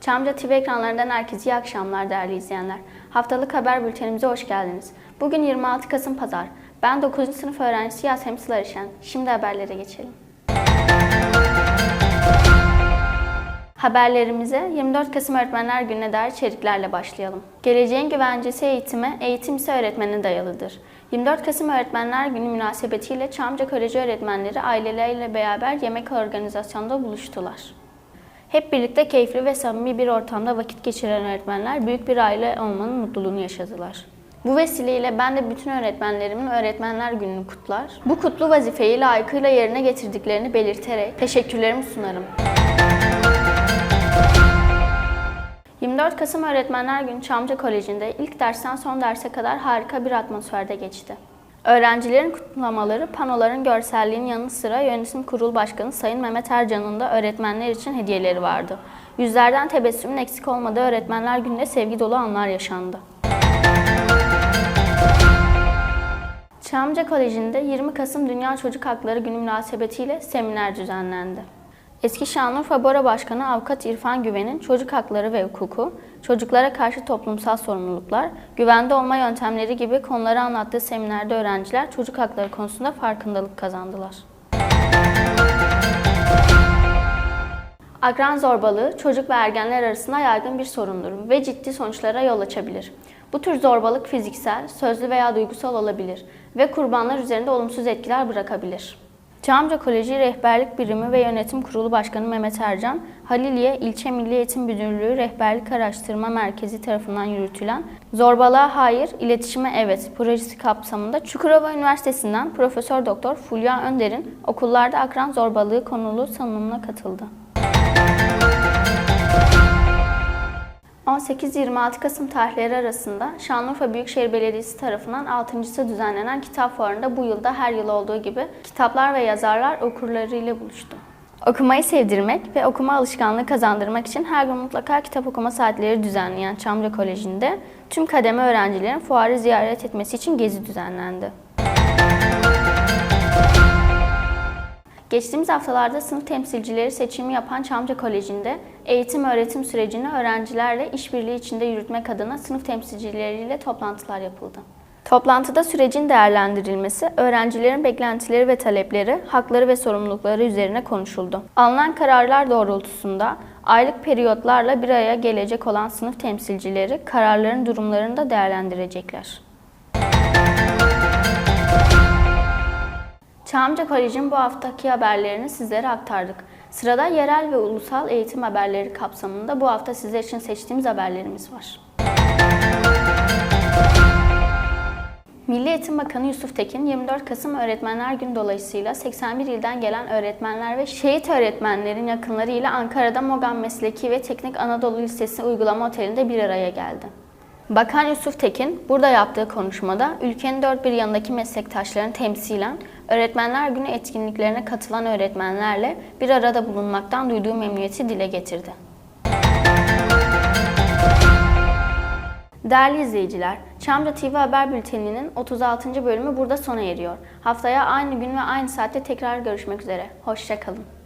Çamca TV ekranlarından herkese iyi akşamlar değerli izleyenler. Haftalık haber bültenimize hoş geldiniz. Bugün 26 Kasım Pazar. Ben 9. sınıf öğrencisi Yasemin Sılarışen. Şimdi haberlere geçelim. Haberlerimize 24 Kasım Öğretmenler Günü'ne dair içeriklerle başlayalım. Geleceğin güvencesi eğitime, eğitim ise öğretmene dayalıdır. 24 Kasım Öğretmenler Günü münasebetiyle Çamca Koleji öğretmenleri aileleriyle beraber yemek organizasyonunda buluştular. Hep birlikte keyifli ve samimi bir ortamda vakit geçiren öğretmenler büyük bir aile olmanın mutluluğunu yaşadılar. Bu vesileyle ben de bütün öğretmenlerimin Öğretmenler Günü'nü kutlar. Bu kutlu vazifeyi layıkıyla yerine getirdiklerini belirterek teşekkürlerimi sunarım. 24 Kasım Öğretmenler Günü Çamca Koleji'nde ilk dersten son derse kadar harika bir atmosferde geçti. Öğrencilerin kutlamaları, panoların görselliğinin yanı sıra Yönetim Kurulu Başkanı Sayın Mehmet Ercan'ın da öğretmenler için hediyeleri vardı. Yüzlerden tebessümün eksik olmadığı Öğretmenler Günü'nde sevgi dolu anlar yaşandı. Çamca Koleji'nde 20 Kasım Dünya Çocuk Hakları Günü münasebetiyle seminer düzenlendi. Eski Şanlıurfa Bora Başkanı Avukat İrfan Güven'in çocuk hakları ve hukuku, çocuklara karşı toplumsal sorumluluklar, güvende olma yöntemleri gibi konuları anlattığı seminerde öğrenciler çocuk hakları konusunda farkındalık kazandılar. Akran zorbalığı çocuk ve ergenler arasında yaygın bir sorundur ve ciddi sonuçlara yol açabilir. Bu tür zorbalık fiziksel, sözlü veya duygusal olabilir ve kurbanlar üzerinde olumsuz etkiler bırakabilir. Çamca Koleji Rehberlik Birimi ve Yönetim Kurulu Başkanı Mehmet Ercan, Haliliye İlçe Milli Eğitim Müdürlüğü Rehberlik Araştırma Merkezi tarafından yürütülen Zorbalığa Hayır, İletişime Evet projesi kapsamında Çukurova Üniversitesi'nden Profesör Doktor Fulya Önder'in okullarda akran zorbalığı konulu sanımına katıldı. 18-26 Kasım tarihleri arasında Şanlıurfa Büyükşehir Belediyesi tarafından 6.sı düzenlenen kitap fuarında bu yılda her yıl olduğu gibi kitaplar ve yazarlar okurlarıyla buluştu. Okumayı sevdirmek ve okuma alışkanlığı kazandırmak için her gün mutlaka kitap okuma saatleri düzenleyen Çamca Koleji'nde tüm kademe öğrencilerin fuarı ziyaret etmesi için gezi düzenlendi. Geçtiğimiz haftalarda sınıf temsilcileri seçimi yapan Çamca Koleji'nde eğitim öğretim sürecini öğrencilerle işbirliği içinde yürütmek adına sınıf temsilcileriyle toplantılar yapıldı. Toplantıda sürecin değerlendirilmesi, öğrencilerin beklentileri ve talepleri, hakları ve sorumlulukları üzerine konuşuldu. Alınan kararlar doğrultusunda aylık periyotlarla bir araya gelecek olan sınıf temsilcileri kararların durumlarını da değerlendirecekler. Çamca Koleji'nin bu haftaki haberlerini sizlere aktardık. Sırada yerel ve ulusal eğitim haberleri kapsamında bu hafta sizler için seçtiğimiz haberlerimiz var. Milli Eğitim Bakanı Yusuf Tekin, 24 Kasım Öğretmenler Günü dolayısıyla 81 ilden gelen öğretmenler ve şehit öğretmenlerin yakınları ile Ankara'da Mogan Mesleki ve Teknik Anadolu Lisesi Uygulama Oteli'nde bir araya geldi. Bakan Yusuf Tekin burada yaptığı konuşmada ülkenin dört bir yanındaki meslektaşlarını temsilen Öğretmenler Günü etkinliklerine katılan öğretmenlerle bir arada bulunmaktan duyduğu memnuniyeti dile getirdi. Değerli izleyiciler, Çamca TV Haber Bülteni'nin 36. bölümü burada sona eriyor. Haftaya aynı gün ve aynı saatte tekrar görüşmek üzere. Hoşçakalın.